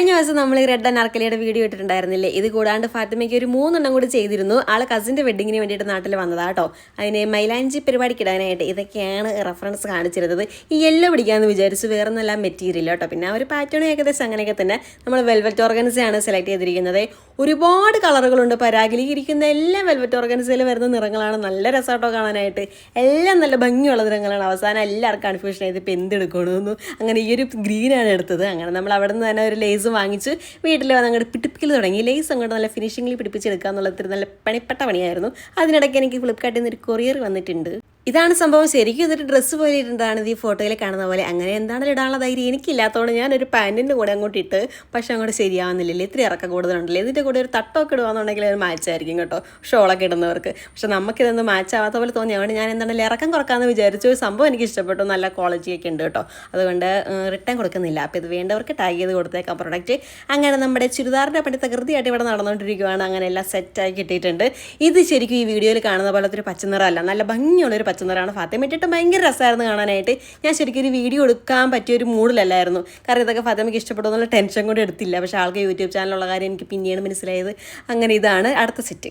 കഴിഞ്ഞ ദിവസം നമ്മൾ ഈ റെഡ് അനാർക്കലിയുടെ വീഡിയോ ഇട്ടിട്ടുണ്ടായിരുന്നില്ലേ? ഇത് കൂടാണ്ട് ഫാത്തിമയ്ക്ക് ഒരു മൂന്നെണ്ണം കൂടി ചെയ്തിരുന്നു. ആളെ കസിന്റെ വെഡിങ്ങിന് വേണ്ടിയിട്ട് നാട്ടിൽ വന്നതാ കേട്ടോ. അതിന് മൈലാഞ്ചി പരിപാടിക്ക് ഇടാനായിട്ട് ഇതൊക്കെയാണ് റെഫറൻസ് കാണിച്ചിരുന്നത്. ഈ യെല്ലോ പിടിക്കാമെന്ന് വിചാരിച്ചു വേറെ നല്ല മെറ്റീരിയൽ കേട്ടോ. പിന്നെ ആ ഒരു പാറ്റേൺ ഏകദേശം അങ്ങനെയൊക്കെ തന്നെ. നമ്മൾ വെൽവെറ്റ് ഓർഗൻസയാണ് സെലക്ട് ചെയ്തിരിക്കുന്നത്. ഒരുപാട് കളറുകളുണ്ട്. പരാഗിലി ഇരിക്കുന്ന എല്ലാ വെൽവെറ്റ് ഓർഗൻസയിൽ വരുന്ന നിറങ്ങളാണ്. നല്ല രസമാട്ടോ കാണാനായിട്ട്. എല്ലാം നല്ല ഭംഗിയുള്ള നിറങ്ങളാണ്. അവസാനം എല്ലാവർക്കും കൺഫ്യൂഷൻ ആയത് ഇപ്പം എന്തെടുക്കണമെന്നു അങ്ങനെ ഈ ഒരു ഗ്രീനാണ് എടുത്തത്. അങ്ങനെ നമ്മൾ അവിടെ നിന്ന് തന്നെ ഒരു ലേസ് വാങ്ങിച്ച് വീട്ടിൽ വന്ന് അങ്ങോട്ട് പിടിപ്പിക്കൽ തുടങ്ങി. ലേസ് അങ്ങോട്ട് നല്ല ഫിനിഷിങ്ങിൽ പിടിപ്പിച്ചെടുക്കുക എന്നുള്ള ഇത്തിരി നല്ല പണിപ്പെട്ട പണിയായിരുന്നു. അതിനിടയ്ക്ക് എനിക്ക് ഫ്ലിപ്കാർട്ടിൽ നിന്ന് ഒരു കൊറിയർ വന്നിട്ടുണ്ട്. ഇതാണ് സംഭവം. ശരിക്കും ഇതൊരു ഡ്രസ്സ് പോലെ ഇരുന്നതാണ് ഈ ഫോട്ടോയിൽ കാണുന്ന പോലെ. അങ്ങനെ എന്താണല്ലോ ഇടാനുള്ള ധൈര്യം? എനിക്കില്ലാത്തതുകൊണ്ട് ഞാനൊരു പാന്റിന്റെ കൂടെ അങ്ങോട്ട് ഇട്ട് പക്ഷേ അങ്ങോട്ട് ശരിയാവുന്നില്ലല്ലേ? ഇത്തിരി ഇറക്കം കൂടുതലുണ്ടല്ലേ? ഇതിന്റെ കൂടെ ഒരു തട്ടമൊക്കെ ഇടുവാന്നുണ്ടെങ്കിൽ ഒരു മാച്ച് ആയിരിക്കും കേട്ടോ. ഷോളൊക്കെ ഇടുന്നവർക്ക്. പക്ഷെ നമുക്കിതൊന്നും മാച്ച് ആവാത്ത പോലെ തോന്നി. അതുകൊണ്ട് ഞാൻ എന്താണല്ലോ ഇറക്കം കുറക്കാമെന്ന് വിചാരിച്ചു. ഒരു സംഭവം എനിക്ക് ഇഷ്ടപ്പെട്ടു. നല്ല ക്വാളിറ്റി ഒക്കെ ഉണ്ട് കേട്ടോ. അതുകൊണ്ട് റിട്ടേൺ കൊടുക്കുന്നില്ല. അപ്പോൾ ഇത് വേണ്ടവർക്ക് ടാഗ് ചെയ്ത് കൊടുത്തേക്കാം പ്രൊഡക്റ്റ് അങ്ങനെ നമ്മുടെ ചുരിദാറിന്റെ പണി തകൃതിയായിട്ട് ഇവിടെ നടന്നുകൊണ്ടിരിക്കുകയാണ് അങ്ങനെ എല്ലാം സെറ്റായി കിട്ടിയിട്ടുണ്ട്. ഇത് ശരിക്കും ഈ വീഡിയോയിൽ കാണുന്ന പോലത്തെ ഒരു പച്ചനിറമല്ല. നല്ല ഭംഗിയുള്ളൊരു പച്ചനിറമാണ് ഫാത്തിമ ഇട്ടിട്ട് ഭയങ്കര രസമായിരുന്നു കാണാനായിട്ട്. ഞാൻ ശരിക്കും ഒരു വീഡിയോ എടുക്കാൻ പറ്റിയ ഒരു മൂഡിലല്ലായിരുന്നു. കാരണം ഇതൊക്കെ ഫാത്തിമയ്ക്ക് ഇഷ്ടപ്പെടും എന്നുള്ള ടെൻഷൻ കൂടി എടുത്തില്ല. പക്ഷേ ആൾക്ക് യൂട്യൂബ് ചാനലുള്ള കാര്യം എനിക്ക് പിന്നെയാണ് മനസ്സിലായത്. അങ്ങനെ ഇതാണ് അടുത്ത സെറ്റ്